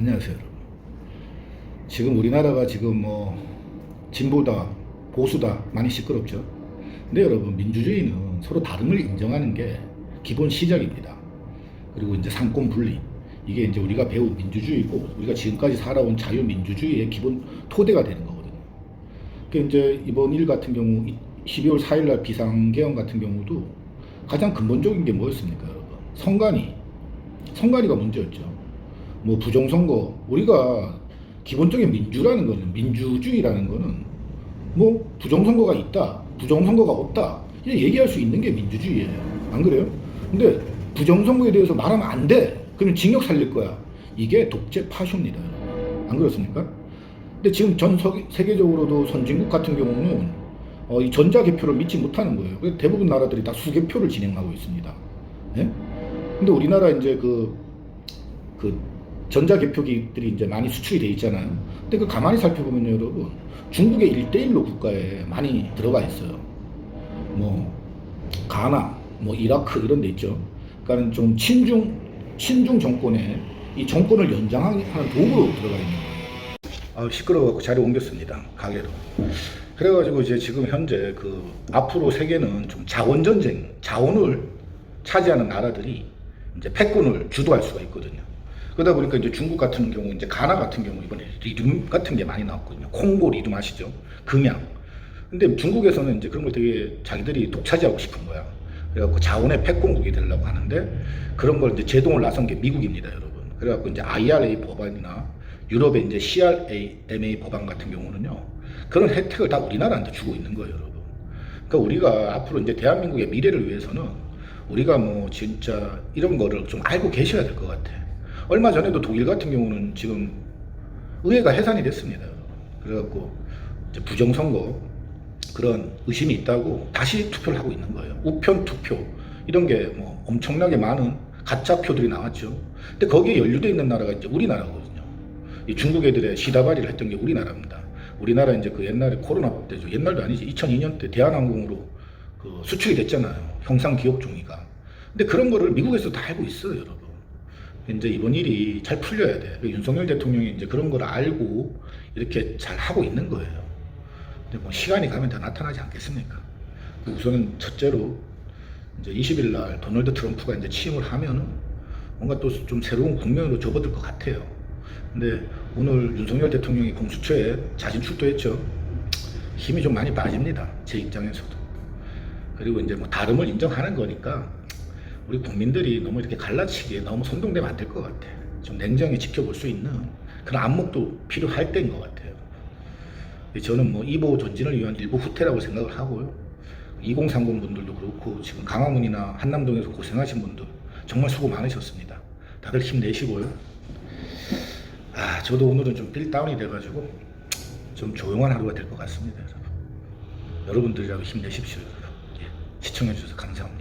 안녕하세요, 여러분. 지금 우리나라가 지금 뭐 진보다 보수다 많이 시끄럽죠. 근데 여러분 민주주의는 서로 다름을 인정하는 게 기본 시작입니다. 그리고 이제 상권 분리 이게 이제 우리가 배운 민주주의고 우리가 지금까지 살아온 자유민주주의의 기본 토대가 되는 거거든요. 그 이제 이번 일 같은 경우 이- 12월 4일 날 비상계엄 같은 경우도 가장 근본적인 게 뭐였습니까, 여러분? 선관위. 선관위가 문제였죠. 뭐 부정선거 우리가 기본적인 민주라는 거는 민주주의라는 거는 뭐 부정선거가 있다 부정선거가 없다 이렇게 얘기할 수 있는 게 민주주의예요 안 그래요? 근데 부정선거에 대해서 말하면 안돼 그러면 징역 살릴 거야 이게 독재 파쇼입니다 안 그렇습니까? 근데 지금 전 서- 세계적으로도 선진국 같은 경우는 어, 이 전자개표를 믿지 못하는 거예요 대부분 나라들이 다 수개표를 진행하고 있습니다 예? 근데 우리나라 이제 그, 그 전자개표기들이 이제 많이 수출이 돼 있잖아요. 근데 그 가만히 살펴보면 여러분, 중국의 1대1로 국가에 많이 들어가 있어요. 뭐, 가나, 뭐, 이라크 이런 데 있죠. 그러니까 좀 친중, 친중 정권에 이 정권을 연장하는 도구로 들어가 있는 거예요. 아, 시끄러워갖고 자리 옮겼습니다. 가게로. 그래가지고 이제 지금 현재 그 앞으로 세계는 좀 자원 전쟁, 자원을 차지하는 나라들이 이제 패권을 주도할 수가 있거든요. 그러다 보니까 이제 중국 같은 경우, 이제 가나 같은 경우 이번에 리튬 같은 게 많이 나왔거든요. 콩고 리튬 아시죠? 금양. 근데 중국에서는 이제 그런 걸 되게 자기들이 독차지하고 싶은 거야. 그래갖고 자원의 패권국이 되려고 하는데 그런 걸 이제 제동을 나선 게 미국입니다, 여러분. 그래갖고 이제 IRA 법안이나 유럽의 이제 CRAMA 법안 같은 경우는요. 그런 혜택을 다 우리나라한테 주고 있는 거예요, 여러분. 그러니까 우리가 앞으로 이제 대한민국의 미래를 위해서는 우리가 뭐 진짜 이런 거를 좀 알고 계셔야 될 것 같아. 얼마 전에도 독일 같은 경우는 지금 의회가 해산이 됐습니다. 그래갖고 이제 부정선거 그런 의심이 있다고 다시 투표를 하고 있는 거예요. 우편 투표 이런 게 뭐 엄청나게 많은 가짜 표들이 나왔죠. 근데 거기에 연루되어 있는 나라가 이제 우리나라거든요. 이 중국 애들의 시다발이를 했던 게 우리나라입니다. 우리나라 이제 그 옛날에 코로나 때죠. 옛날도 아니지. 2002년 때 대한항공으로 그 수출이 됐잖아요. 형상 기업 종이가. 근데 그런 거를 미국에서 다 알고 있어요, 여러분. 이제 이번 일이 잘 풀려야 돼. 그 윤석열 대통령이 이제 그런 걸 알고 이렇게 잘 하고 있는 거예요. 근데 뭐 시간이 가면 다 나타나지 않겠습니까? 그 우선은 첫째로 이제 20일 날 도널드 트럼프가 이제 취임을 하면은 뭔가 또 좀 새로운 국면으로 접어들 것 같아요. 근데 오늘 윤석열 대통령이 공수처에 자진 출두했죠. 힘이 좀 많이 빠집니다. 제 입장에서도. 그리고 이제 뭐 다름을 인정하는 거니까 우리 국민들이 너무 이렇게 갈라치기에 너무 선동되면 안 될 것 같아. 좀 냉정히 지켜볼 수 있는 그런 안목도 필요할 때인 것 같아요. 저는 뭐 이보 전진을 위한 일부 후퇴라고 생각을 하고요. 2030 분들도 그렇고 지금 강화문이나 한남동에서 고생하신 분들 정말 수고 많으셨습니다. 다들 힘내시고요. 아, 저도 오늘은 좀 빌다운이 돼가지고 좀 조용한 하루가 될 것 같습니다. 여러분. 여러분들이라도 힘내십시오. 예, 시청해주셔서 감사합니다.